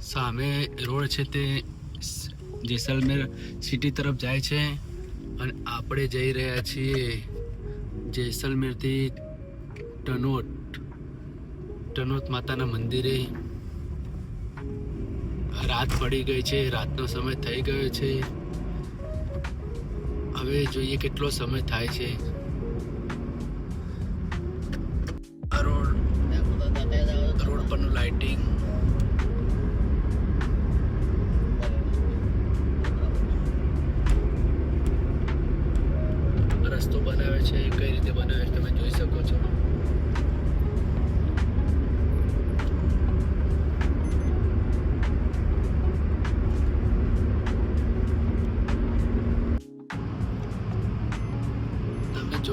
સામે રોડ છે તે જેસલમેર સિટી તરફ જાય છે અને આપણે જઈ રહ્યા છીએ જેસલમેરથી ટનોટ ટનોત માતાના મંદિરે. રાત પડી ગઈ છે, રાતનો સમય થઈ ગયો છે. હવે જોઈએ કેટલો સમય થાય છે. રોડ પરનું લાઇટિંગ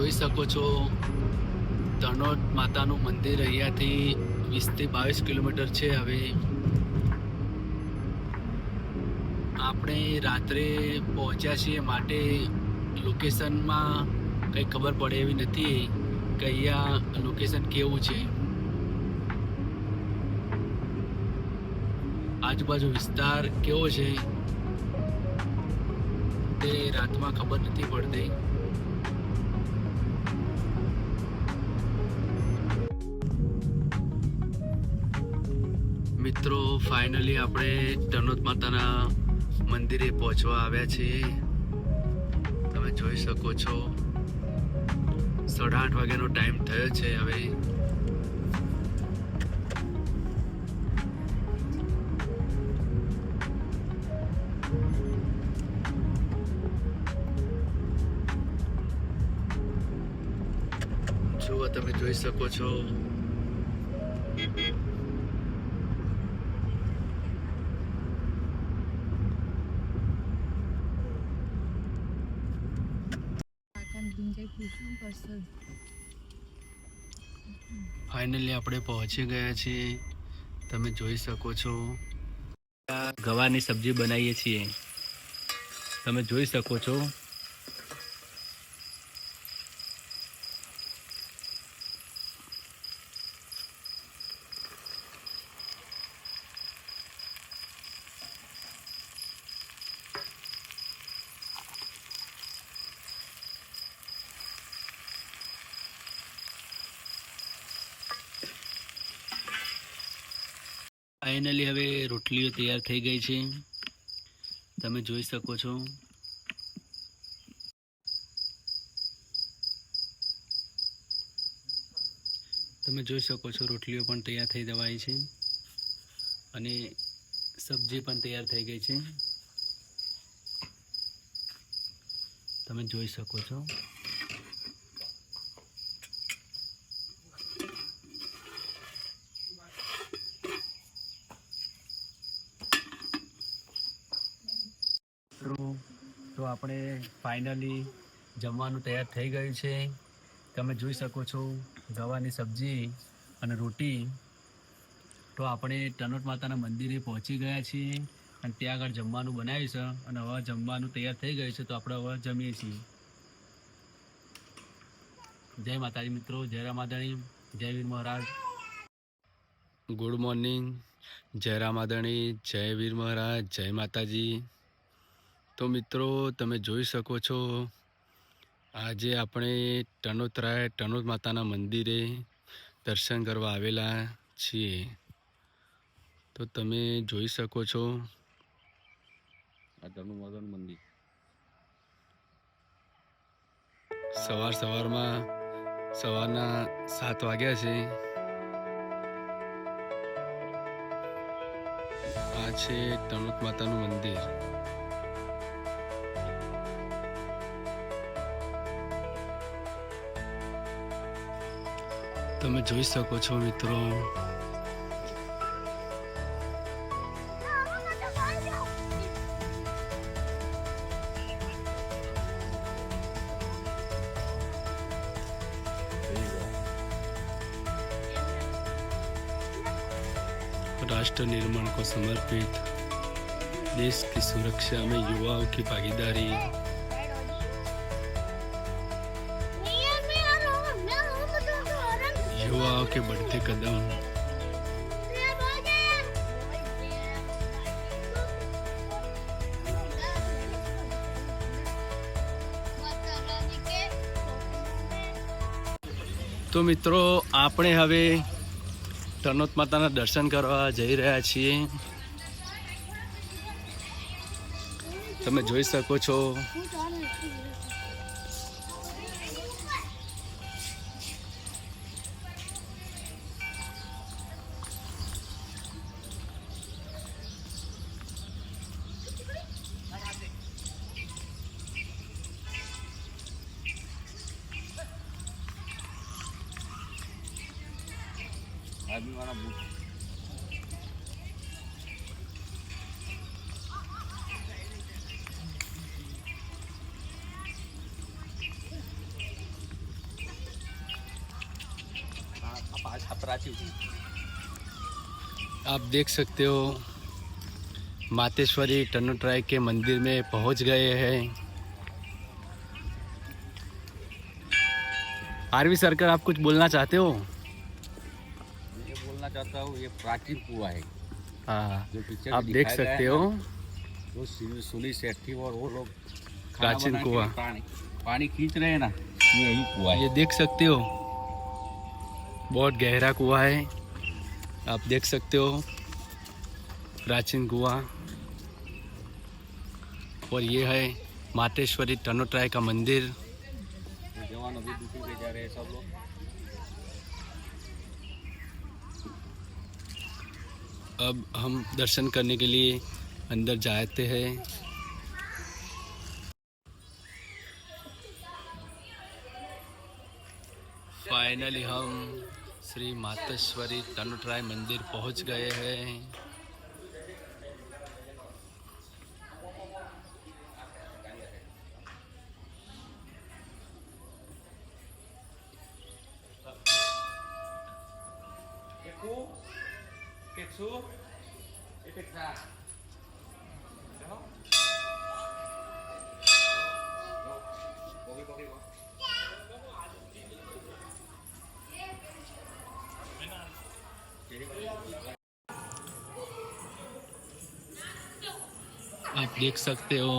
જોઈ શકો છો. તણોદ માતાનું મંદિર અહીંયાથી વીસથી બાવીસ કિલોમીટર છે હવે. આપણે રાત્રે પહોંચ્યા છીએ માટે લોકેશનમાં કંઈ ખબર પડે એવી નથી કે અહીંયા લોકેશન કેવું છે. આજુબાજુ વિસ્તાર કેવો છે તે રાતમાં ખબર નથી પડતી. મિત્રો ફાઇનલી આપણે ટનોદ માતાના મંદિરે પહોંચવા આવ્યા છીએ. તમે જોઈ શકો છો. સાડા આઠ વાગ્યાનો ટાઈમ થયો છે હવે. જુઓ, તમે જોઈ શકો છો ફાઇનલી આપણે પહોંચી ગયા છીએ. તમે જોઈ શકો છો. ગવાની સબ્જી બનાવીએ છીએ. તમે જોઈ શકો છો. ફાઇનલી હવે રોટલીઓ તૈયાર થઈ ગઈ છે. તમે જોઈ શકો છો. તમે જોઈ શકો છો રોટલીઓ પણ તૈયાર થઈ જવાય છે. અને સબ્જી પણ તૈયાર થઈ ગઈ છે. તમે જોઈ શકો છો મિત્રો તો આપણે ફાઇનલી જમવાનું તૈયાર થઈ ગયું છે. તમે જોઈ શકો છો ગવાની સબ્જી અને રોટી. તો આપણે ટનોટ માતાના મંદિરે પહોંચી ગયા છીએ અને ત્યાં આગળ જમવાનું બનાવ્યું છે અને હવે જમવાનું તૈયાર થઈ ગયું છે તો આપણે હવે જમીએ છીએ. જય માતાજી મિત્રો, જય રામાદણી જય વીર મહારાજ. ગુડ મોર્નિંગ જય રામાદણી જય વીર મહારાજ, જય માતાજી. તો મિત્રો તમે જોઈ શકો છો આજે આપણે ટનોતરાય ટનોત માતાના મંદિરે દર્શન કરવા આવેલા છીએ. તો તમે જોઈ શકો છો આ માતાનું મંદિર. સવાર સવારમાં સવારના સાત વાગ્યા છે. આ છે ટનોત માતાનું મંદિર. તમે જોઈ શકો છો મિત્રો राष्ट्र निर्माण को समर्पित देश की सुरक्षा में युवाओं की भागीदारी के बढ़ते कदम તો મિત્રો, આપણે હવે તનોત માતાના દર્શન કરવા જઈ રહ્યા છીએ. તમે જોઈ શકો છો. आप देख सकते हो, मातेश्वरी टनो ट्राई के मंदिर में पहुँच गए हैं। आरवी सरकार आप कुछ बोलना चाहते हो? चाहता हूँ ये प्राचीन कुआ है। हाँ जो पिक्चर आप देख सकते हो जो सुनी सुनी सेठी और वो लोग प्राचीन कुआँ। पानी पानी खींच रहे हैं ना ये यही कुआ ये देख सकते हो। बहुत गहरा कुआ है। आप देख सकते हो प्राचीन कुआ। और ये है मातेश्वरी टनोट्राय का मंदिर। जवान अभी ड्यूटी पे जा रहे हैं सब लोग। अब हम दर्शन करने के लिए अंदर जाते हैं। फाइनली हम श्री मातेश्वरी तनुट्राय मंदिर पहुँच गए हैं। आप देख सकते हो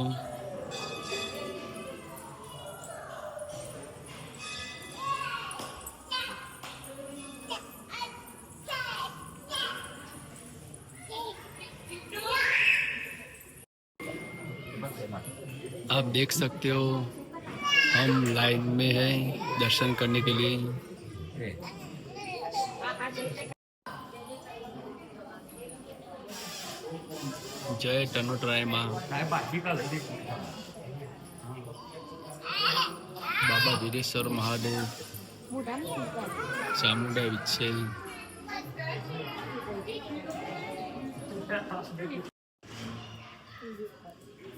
आप देख सकते हो, हम लाइन में हैं दर्शन करने के लिए जय टनोटराय माँ बाबा वीरेश्वर महादेव चामुंडा विच्छे Thank you.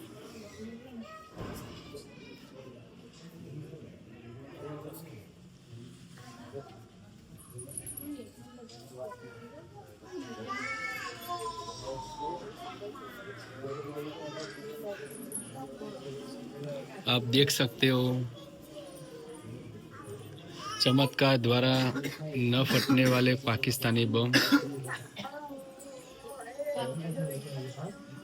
आप देख सकते हो चमत्कार द्वारा न फटने वाले पाकिस्तानी बम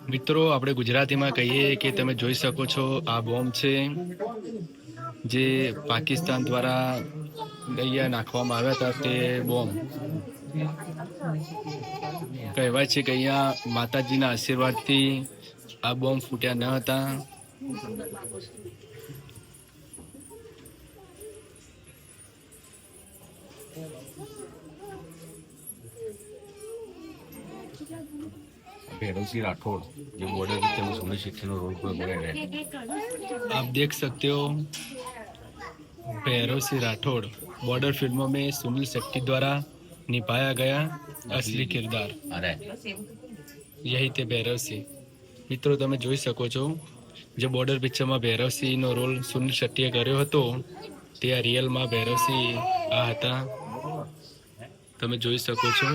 મિત્રો આપણે ગુજરાતીમાં કહીએ કે તમે જોઈ શકો છો આ બોમ્બ છે જે પાકિસ્તાન દ્વારા અહીંયા નાખવામાં આવ્યા હતા તે બોમ્બ કહેવાય છે કે અહીંયા માતાજીના આશીર્વાદથી આ બોમ્બ ફૂટ્યા ન હતા भैरव सिंह राठौड़ जो बॉर्डर के में सोनी शिक्षण रोड पर बने रहे आप देख सकते हो भैरव सिंह राठौड़ बॉर्डर फिल्मों में सुनील शेट्टी द्वारा निभाया गया असली किरदार अरे यही તે ભૈરવસિંહ મિત્રો તમે જોઈ શકો છો જે બોર્ડર પિક્ચરમાં ભૈરવસિંહનો રોલ સુનિલ શેટ્ટીએ કર્યો હતો તે આ રિયલમાં ભૈરવસિંહ આ હતા. તમે જોઈ શકો છો.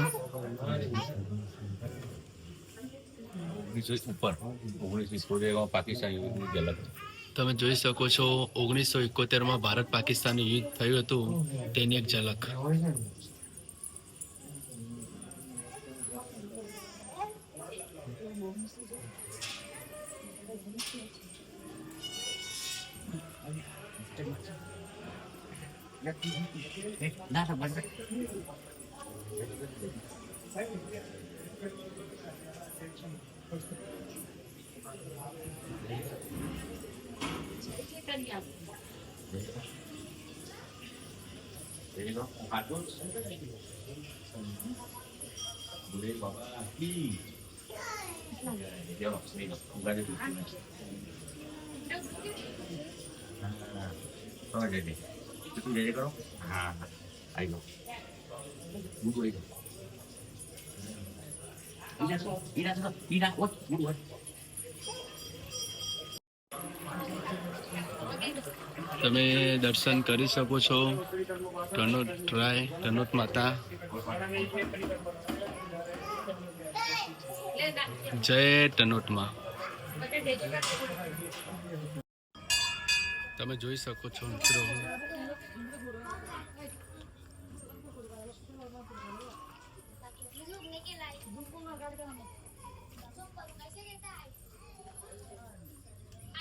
ઉપર પાકિસ્તાન તમે જોઈ શકો છો ઓગણીસો એકોતેરમાં ભારત પાકિસ્તાનનું યુદ્ધ થયું હતું તેની એક ઝલક. Jadi જઈ કરો હા. આઈ ગયો હું બોલી ગયો ઈરા છો ઈરા છો ઈરા ઓટ હું ઓટ તમે દર્શન કરી શકો છો. ટનોટ ટ્રાય ટનોટ માતા. જય ટનોટમાં. તમે જોઈ શકો છો મિત્રો.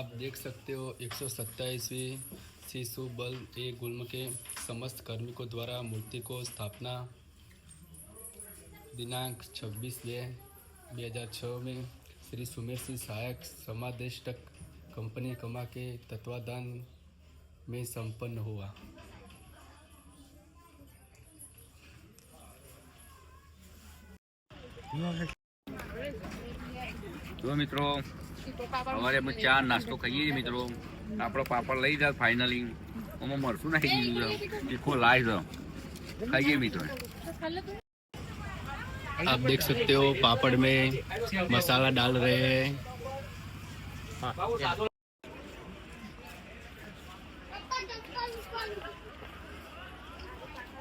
आप देख सकते हो एक सौ सत्ताईसवीं शिशु बल ए गुल्म के समस्त कर्मिकों द्वारा मूर्ति को स्थापना दिनांक 26 ले 2006 में श्री सुमेर सिंह सहायक समादेष्टक कंपनी कमा के तत्वाधान में संपन्न हुआ। तो मित्रों અમારે અમે ચા નાસ્તો ખાઈએ છીએ મિત્રો આપણો પાપડ લઈ જાય ફાઇનલી આમાં મરશું નાખી દીધું છે તીખો લાય છે ખાઈએ મિત્રો आप देख सकते हो पापड़ में मसाला डाल रहे हैं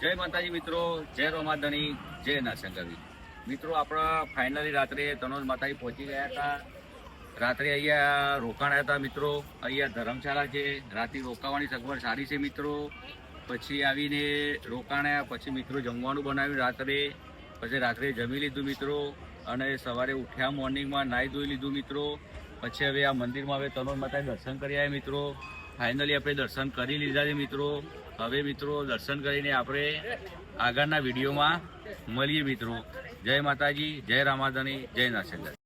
જય માતાજી મિત્રો જય રોમાધણી જય નાશંકરી મિત્રો આપણા ફાઇનલી રાત્રે તનોજ માતાજી પહોંચી ગયા હતા રાત્રે અહીંયા રોકાણા હતા મિત્રો. અહીંયા ધર્મશાળા છે. રાત્રે રોકાવાની સગવડ સારી છે મિત્રો. પછી આવીને રોકાણા પછી મિત્રો જમવાનું બનાવ્યું રાત્રે. પછી રાત્રે જમી લીધું મિત્રો. અને સવારે ઉઠ્યા મોર્નિંગમાં નાહી ધોઈ લીધું મિત્રો. પછી હવે આ મંદિરમાં હવે તનોર માતાએ દર્શન કરી આવ્યા મિત્રો. ફાઇનલી આપણે દર્શન કરી લીધા છે મિત્રો. હવે મિત્રો દર્શન કરીને આપણે આગળના વિડીયોમાં મળીએ મિત્રો. જય માતાજી, જય રામાધાની જય નાશંકર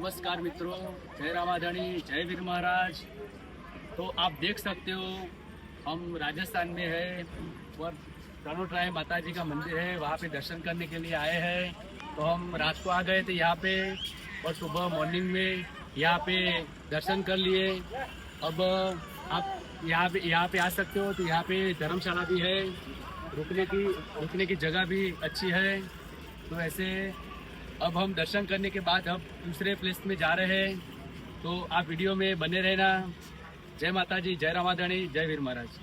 नमस्कार मित्रों, जय रामाधणी जय वीर महाराज। तो आप देख सकते हो, हम राजस्थान में है, और करोट राय माता जी का मंदिर है, वहाँ पे दर्शन करने के लिए आए हैं। तो हम रात को आ गए थे यहाँ पे, और सुबह मॉर्निंग में यहाँ पे दर्शन कर लिए। अब आप यहाँ पे यहाँ पे आ सकते हो तो यहाँ पे धर्मशाला भी है। रुकने की रुकने की जगह भी अच्छी है। तो ऐसे अब हम दर्शन करने के बाद अब दूसरे प्लेस में जा रहे हैं तो आप वीडियो में बने रहना जय माता जी जय रामाधणी जय वीर महाराज